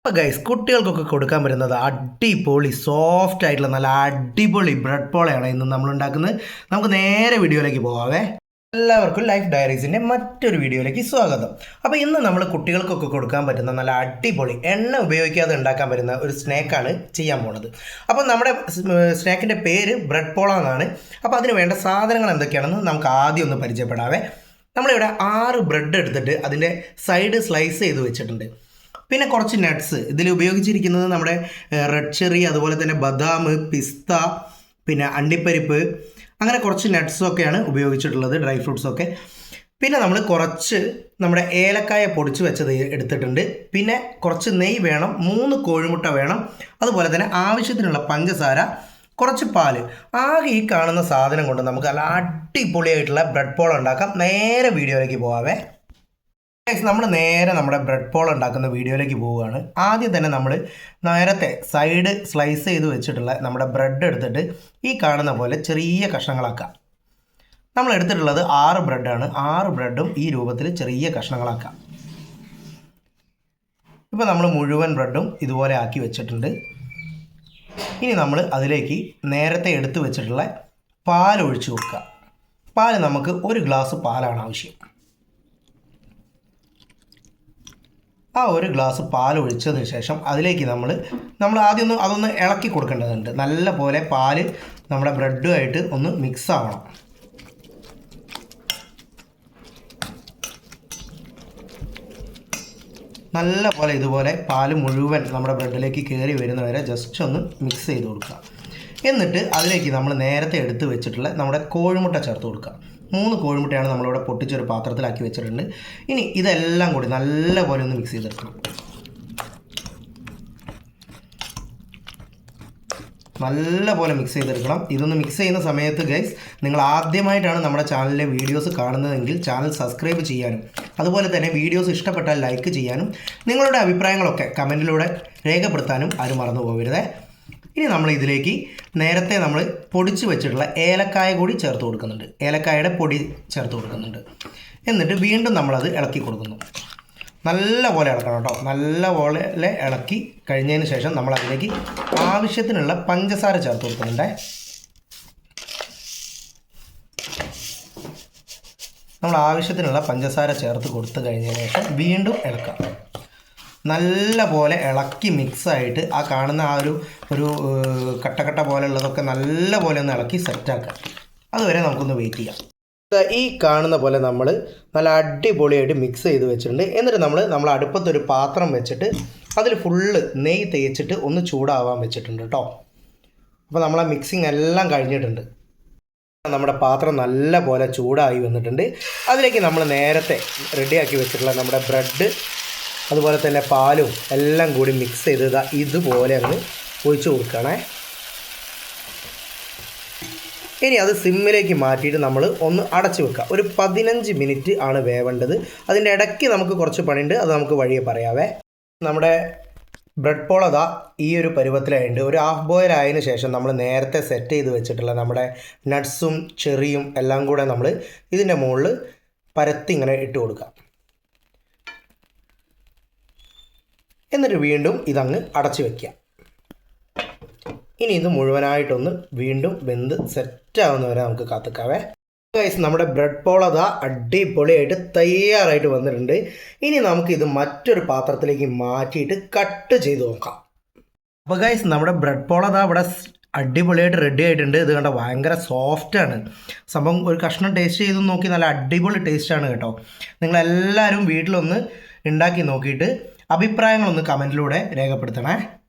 അപ്പോൾ ഗൈസ് കുട്ടികൾക്കൊക്കെ കൊടുക്കാൻ പറ്റുന്നത് അടിപൊളി സോഫ്റ്റ് ആയിട്ടുള്ള നല്ല അടിപൊളി ബ്രെഡ് പോളയാണ് ഇന്ന് നമ്മൾ ഉണ്ടാക്കുന്നത് നമുക്ക് നേരെ വീഡിയോയിലേക്ക് പോകാവേ എല്ലാവർക്കും ലൈഫ് ഡയറീസിന്റെ മറ്റൊരു വീഡിയോയിലേക്ക് സ്വാഗതം. അപ്പോൾ ഇന്ന് നമ്മൾ കുട്ടികൾക്കൊക്കെ കൊടുക്കാൻ പറ്റുന്ന നല്ല അടിപൊളി എണ്ണ ഉപയോഗിക്കാതെ ഉണ്ടാക്കാൻ പറ്റുന്ന ഒരു സ്നാക്കാണ് ചെയ്യാൻ പോണത്. അപ്പോൾ നമ്മുടെ സ്നാക്കിന്റെ പേര് ബ്രെഡ് പോള എന്നാണ്. അപ്പോൾ അതിന് വേണ്ട സാധനങ്ങൾ എന്തൊക്കെയാണെന്ന് നമുക്ക് ആദ്യം ഒന്ന് പരിചയപ്പെടാവേ. നമ്മളിവിടെ ആറ് ബ്രെഡ് എടുത്തിട്ട് അതിന്റെ സൈഡ് സ്ലൈസ് ചെയ്ത് വെച്ചിട്ടുണ്ട്. പിന്നെ കുറച്ച് നട്ട്സ് ഇതിൽ ഉപയോഗിച്ചിരിക്കുന്നത് നമ്മുടെ റെഡ് ചെറി അതുപോലെ തന്നെ ബദാം പിസ്ത പിന്നെ അണ്ടിപ്പരിപ്പ് അങ്ങനെ കുറച്ച് നട്ട്സും ഒക്കെയാണ് ഉപയോഗിച്ചിട്ടുള്ളത് ഡ്രൈ ഫ്രൂട്ട്സൊക്കെ പിന്നെ നമ്മൾ കുറച്ച് നമ്മുടെ ഏലക്കായ പൊടിച്ച് വെച്ചത് എടുത്തിട്ടുണ്ട്. പിന്നെ കുറച്ച് നെയ് വേണം മൂന്ന് കോഴിമുട്ട വേണം അതുപോലെ തന്നെ ആവശ്യത്തിനുള്ള പഞ്ചസാര കുറച്ച് പാൽ. ആകെ ഈ കാണുന്ന സാധനം കൊണ്ട് നമുക്ക് നല്ല അടിപൊളിയായിട്ടുള്ള ബ്രെഡ് പോൾ ഉണ്ടാക്കാം. നേരെ വീഡിയോയിലേക്ക് പോവാവേ. നമ്മൾ നേരെ നമ്മുടെ ബ്രെഡ് പോൾ ഉണ്ടാക്കുന്ന വീഡിയോയിലേക്ക് പോവുകയാണ്. ആദ്യം തന്നെ നമ്മൾ നേരത്തെ സൈഡ് സ്ലൈസ് ചെയ്ത് വെച്ചിട്ടുള്ള നമ്മുടെ ബ്രെഡ് എടുത്തിട്ട് ഈ കാണുന്ന പോലെ ചെറിയ കഷ്ണങ്ങളാക്കാം നമ്മൾ എടുത്തിട്ടുള്ളത് ആറ് ബ്രെഡാണ് ആറ് ബ്രെഡും ഈ രൂപത്തിൽ ചെറിയ കഷ്ണങ്ങളാക്കാം ഇപ്പോൾ നമ്മൾ മുഴുവൻ ബ്രെഡും ഇതുപോലെ ആക്കി വെച്ചിട്ടുണ്ട്. ഇനി നമ്മൾ അതിലേക്ക് നേരത്തെ എടുത്തു വെച്ചിട്ടുള്ള പാൽ ഒഴിച്ച് കൊടുക്കുക. പാൽ നമുക്ക് ഒരു ഗ്ലാസ് പാലാണ് ആവശ്യം. ആ ഒരു ഗ്ലാസ് പാൽ ഒഴിച്ചതിന് ശേഷം അതിലേക്ക് നമ്മൾ നമ്മൾ ആദ്യം ഒന്ന് അതൊന്ന് ഇളക്കി കൊടുക്കേണ്ടതുണ്ട്. നല്ല പോലെ പാൽ നമ്മുടെ ബ്രെഡുമായിട്ട് ഒന്ന് മിക്സ് ആവണം. നല്ല പോലെ ഇതുപോലെ പാൽ മുഴുവൻ നമ്മുടെ ബ്രെഡിലേക്ക് കയറി വരുന്നവരെ ജസ്റ്റ് ഒന്ന് മിക്സ് ചെയ്ത് കൊടുക്കുക. എന്നിട്ട് അതിലേക്ക് നമ്മൾ നേരത്തെ എടുത്ത് വെച്ചിട്ടുള്ള നമ്മുടെ കോഴിമുട്ട ചേർത്ത് കൊടുക്കുക മൂന്ന് കോഴിമുട്ടയാണ് നമ്മളിവിടെ പൊട്ടിച്ചൊരു പാത്രത്തിലാക്കി വെച്ചിട്ടുണ്ട്. ഇനി ഇതെല്ലാം കൂടി നല്ലപോലെ ഒന്ന് മിക്സ് ചെയ്തെടുക്കണം. നല്ലപോലെ മിക്സ് ചെയ്തെടുക്കണം. ഇതൊന്ന് മിക്സ് ചെയ്യുന്ന സമയത്ത് ഗൈസ് നിങ്ങൾ ആദ്യമായിട്ടാണ് നമ്മുടെ ചാനലിലെ വീഡിയോസ് കാണുന്നതെങ്കിൽ ചാനൽ സബ്സ്ക്രൈബ് ചെയ്യാനും അതുപോലെ തന്നെ വീഡിയോസ് ഇഷ്ടപ്പെട്ടാൽ ലൈക്ക് ചെയ്യാനും നിങ്ങളുടെ അഭിപ്രായങ്ങളൊക്കെ കമന്റിലൂടെ രേഖപ്പെടുത്താനും ആരും മറന്നു പോകരുതേ ഇനി നമ്മൾ ഇതിലേക്ക് നേരത്തെ നമ്മൾ പൊടിച്ച് വെച്ചിട്ടുള്ള ഏലക്കായ കൂടി ചേർത്ത് കൊടുക്കുന്നുണ്ട്. ഏലക്കായയുടെ പൊടി ചേർത്ത് കൊടുക്കുന്നുണ്ട്. എന്നിട്ട് വീണ്ടും നമ്മളത് ഇളക്കി കൊടുക്കുന്നു. നല്ല പോലെ ഇളക്കണം കേട്ടോ. നല്ല പോലെ ഇളക്കി കഴിഞ്ഞതിന് ശേഷം നമ്മൾ അതിലേക്ക് ആവശ്യത്തിനുള്ള പഞ്ചസാര ചേർത്ത് കൊടുക്കുന്നുണ്ടേ. നമ്മൾ ആവശ്യത്തിനുള്ള പഞ്ചസാര ചേർത്ത് കൊടുത്തു കഴിഞ്ഞതിന് ശേഷം വീണ്ടും ഇളക്കാം. നല്ല പോലെ ഇളക്കി മിക്സായിട്ട് ആ കാണുന്ന ആ ഒരു ഒരു കട്ടക്കട്ട പോലെയുള്ളതൊക്കെ നല്ല പോലെ ഒന്ന് ഇളക്കി സെറ്റാക്കുക അതുവരെ നമുക്കൊന്ന് വെയിറ്റ് ചെയ്യാം. ഈ കാണുന്ന പോലെ നമ്മൾ നല്ല അടിപൊളിയായിട്ട് മിക്സ് ചെയ്ത് വെച്ചിട്ടുണ്ട്. എന്നിട്ട് നമ്മൾ നമ്മൾ അടുപ്പത്തൊരു പാത്രം വെച്ചിട്ട് അതിൽ ഫുള്ള് നെയ്യ് തേച്ചിട്ട് ഒന്ന് ചൂടാവാൻ വെച്ചിട്ടുണ്ട് കേട്ടോ അപ്പോൾ നമ്മളെ മിക്സിങ് എല്ലാം കഴിഞ്ഞിട്ടുണ്ട്. നമ്മുടെ പാത്രം നല്ല പോലെ ചൂടായി വന്നിട്ടുണ്ട്. അതിലേക്ക് നമ്മൾ നേരത്തെ റെഡിയാക്കി വെച്ചിട്ടുള്ള നമ്മുടെ ബ്രെഡ് അതുപോലെ തന്നെ പാലും എല്ലാം കൂടി മിക്സ് ചെയ്ത് ഇതാ ഇതുപോലെ അങ്ങ് ഒഴിച്ച് കൊടുക്കണേ ഇനി അത് സിമ്മിലേക്ക് മാറ്റിയിട്ട് നമ്മൾ ഒന്ന് അടച്ചു വെക്കുക. ഒരു പതിനഞ്ച് മിനിറ്റ് ആണ് വേവേണ്ടത്. അതിന്റെ ഇടയ്ക്ക് നമുക്ക് കുറച്ച് പണിയുണ്ട്. അത് നമുക്ക് വഴിയെ പറയാവേ. നമ്മുടെ ബ്രെഡ് പോൾ ഈ ഒരു പരുവത്തിലായിട്ട് ഒരു ഹാഫ് ബോയിൽ ആയതിനു ശേഷം നമ്മൾ നേരത്തെ സെറ്റ് ചെയ്ത് വെച്ചിട്ടുള്ള നമ്മുടെ നട്ട്സും ചെറിയും എല്ലാം കൂടെ നമ്മൾ ഇതിന്റെ മുകളിൽ പരത്തി ഇങ്ങനെ ഇട്ട് കൊടുക്കാം എന്നിട്ട് വീണ്ടും ഇതങ്ങ് അടച്ചു വയ്ക്കുക ഇനി ഇത് മുഴുവനായിട്ടൊന്ന് വീണ്ടും വെന്ത് സെറ്റാവുന്നവരെ നമുക്ക് കാത്തുക്കാവേ. ഗൈസ് നമ്മുടെ ബ്രെഡ് പോൾ അതാ അടിപൊളിയായിട്ട് തയ്യാറായിട്ട് വന്നിട്ടുണ്ട്. ഇനി നമുക്ക് ഇത് മറ്റൊരു പാത്രത്തിലേക്ക് മാറ്റിയിട്ട് കട്ട് ചെയ്ത് നോക്കാം. അപ്പോൾ ഗൈസ് നമ്മുടെ ബ്രെഡ് പോൾ അതാ ഇവിടെ അടിപൊളിയായിട്ട് റെഡി ആയിട്ടുണ്ട്. ഇത് കണ്ട ഭയങ്കര സോഫ്റ്റാണ് സംഭവം ഒരു കഷ്ണം ടേസ്റ്റ് ചെയ്ത് നോക്കി നല്ല അടിപൊളി ടേസ്റ്റാണ് കേട്ടോ. നിങ്ങളെല്ലാവരും വീട്ടിലൊന്ന് ഉണ്ടാക്കി നോക്കിയിട്ട് അഭിപ്രായങ്ങളൊന്ന് കമന്റിലൂടെ രേഖപ്പെടുത്തണേ.